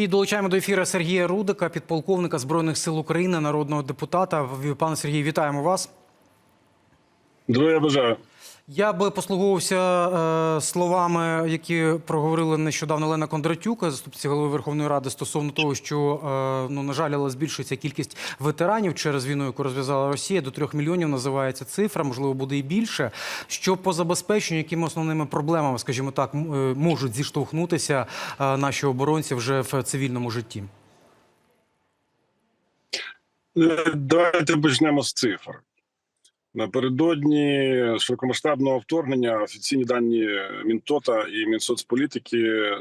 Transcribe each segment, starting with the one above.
І долучаємо до ефіра Сергія Рудика, підполковника збройних сил України, народного депутата. Пане Сергій, вітаємо вас. Здоров'я бажаю. Я би послуговувався е, словами, які проговорили нещодавно Олена Кондратюк, заступниця голови Верховної Ради, стосовно того, що е, ну на жаль, але збільшується кількість ветеранів через війну, яку розв'язала Росія. До трьох мільйонів називається цифра, можливо, буде і більше. Що по забезпеченню, якими основними проблемами, скажімо так, е, можуть зіштовхнутися е, наші оборонці вже в цивільному житті? Е, Давайте почнемо з цифр. Напередодні широкомасштабного вторгнення офіційні дані Мінтота і Мінсоцполітики е,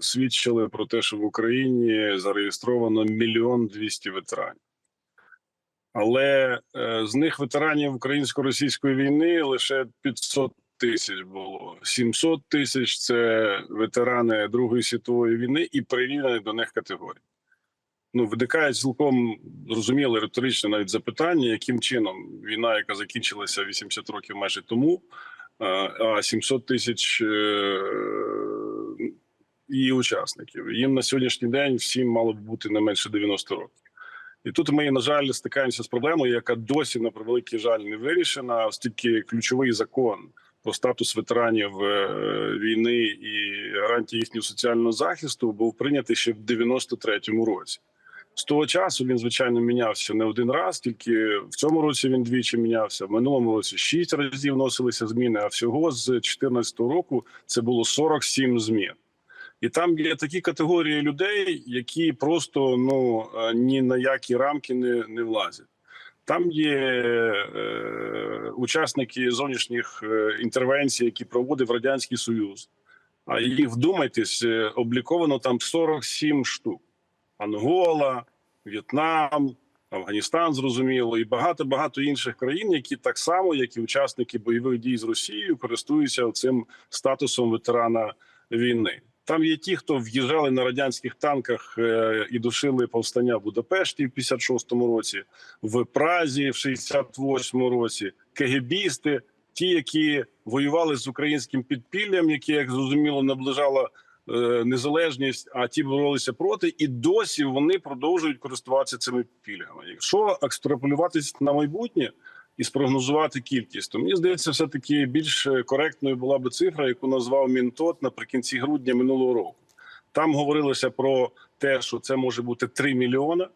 свідчили про те, що в Україні зареєстровано мільйон двісті ветеранів. Але е, з них ветеранів українсько-російської війни лише 500 тисяч було. 700 тисяч це ветерани Другої світової війни і прирівняні до них категорії. Ну виникає цілком зрозуміле риторичне навіть запитання, яким чином війна, яка закінчилася 80 років майже тому, е, а 700 тисяч е, її учасників. Їм на сьогоднішній день всім мало б бути не менше 90 років. І тут ми, на жаль, стикаємося з проблемою, яка досі на превеликий жаль не вирішена, оскільки ключовий закон про статус ветеранів е, війни і гарантії їхнього соціального захисту був прийнятий ще в 93-му році. З того часу він звичайно мінявся не один раз, тільки в цьому році він двічі мінявся. В минулому році шість разів вносилися зміни. А всього з 2014 року це було 47 змін. І там є такі категорії людей, які просто ну е, ні на які рамки не, не влазять. Там є е, учасники зовнішніх е, інтервенцій, які проводив радянський союз. А їх вдумайтесь, е, обліковано там 47 штук: Ангола, В'єтнам, Афганістан, зрозуміло, і багато багато інших країн, які так само, як і учасники бойових дій з Росією, користуються цим статусом ветерана війни. Там є ті, хто в'їжджали на радянських танках е, і душили повстання в Будапешті в 56-му році, в Празі в 68-му році, кегебісти, ті, які воювали з українським підпіллям, яке, як зрозуміло, наближало незалежність, а ті боролися проти, і досі вони продовжують користуватися цими пільгами. Якщо екстраполюватися на майбутнє і спрогнозувати кількість, то мені здається, все таки більш коректною була би цифра, яку назвав Мінтот наприкінці грудня минулого року. Там говорилося про те, що це може бути 3 мільйона.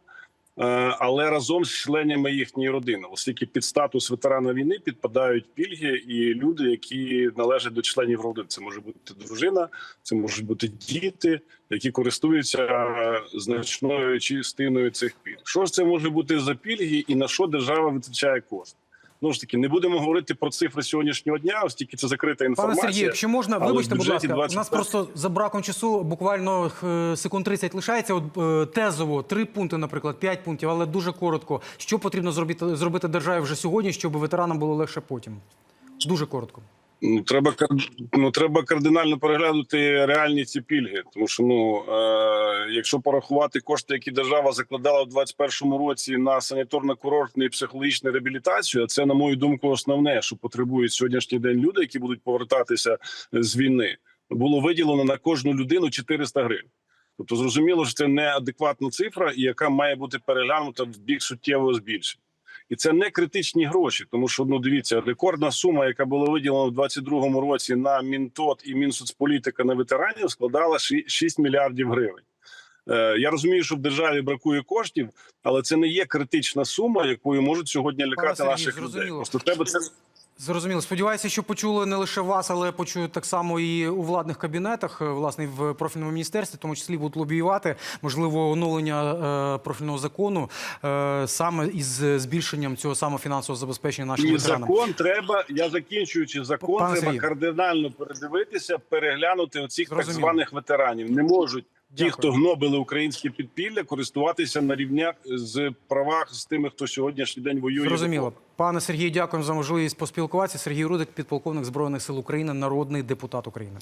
Е, Але разом з членами їхньої родини, оскільки під статус ветерана війни підпадають пільги і люди, які належать до членів родини. Це може бути дружина, це можуть бути діти, які користуються е, значною частиною цих пільг. Що ж це може бути за пільги, і на що держава витрачає кошти? Ну ж таки, не будемо говорити про цифри сьогоднішнього дня, оскільки це закрита інформація. Пане. Сергію, якщо можна, вибачте, будь ласка, ласка, у нас просто за браком часу буквально е, секунд 30 лишається. От е, тезово три пункти, наприклад, п'ять пунктів, але дуже коротко. Що потрібно зробити зробити державі вже сьогодні, щоб ветеранам було легше потім? Дуже коротко. Ну, треба ну, треба кардинально переглянути реальні ці пільги. Тому що ну е, якщо порахувати кошти, які держава закладала в 2021 році на санаторно-курортну і психологічну реабілітацію, а це, на мою думку, основне, що потребують сьогоднішній день люди, які будуть повертатися з війни, було виділено на кожну людину 400 гривень. Тобто, зрозуміло, що це неадекватна цифра, і яка має бути переглянута в бік суттєвого збільшення. І це не критичні гроші, тому що ну дивіться, рекордна сума, яка була виділена в 22-му році на Мінтот і Мінсоцполітика на ветеранів, складала ші- 6 мільярдів гривень. Е, я розумію, що в державі бракує коштів, але це не є критична сума, якою можуть сьогодні лякати Сергію, наших людей. Просто треба це Зрозуміло. Сподіваюся, що почули не лише вас, але почують так само і у владних кабінетах, е, власне, в профільному міністерстві, в тому числі будуть лобіювати можливо оновлення е, профільного закону е, саме із збільшенням цього самого фінансового забезпечення нашим і ветеранам. закон треба. Я закінчуючи закон, треба кардинально передивитися, переглянути оцих так Зрозуміло. званих ветеранів. Не можуть ті, хто гнобили українське підпілля, користуватися на рівнях з правах з тими, хто сьогоднішній день воює. Зрозуміло. Пане Сергію, дякуємо за можливість поспілкуватися. Сергій Рудик, підполковник Збройних сил України, народний депутат України.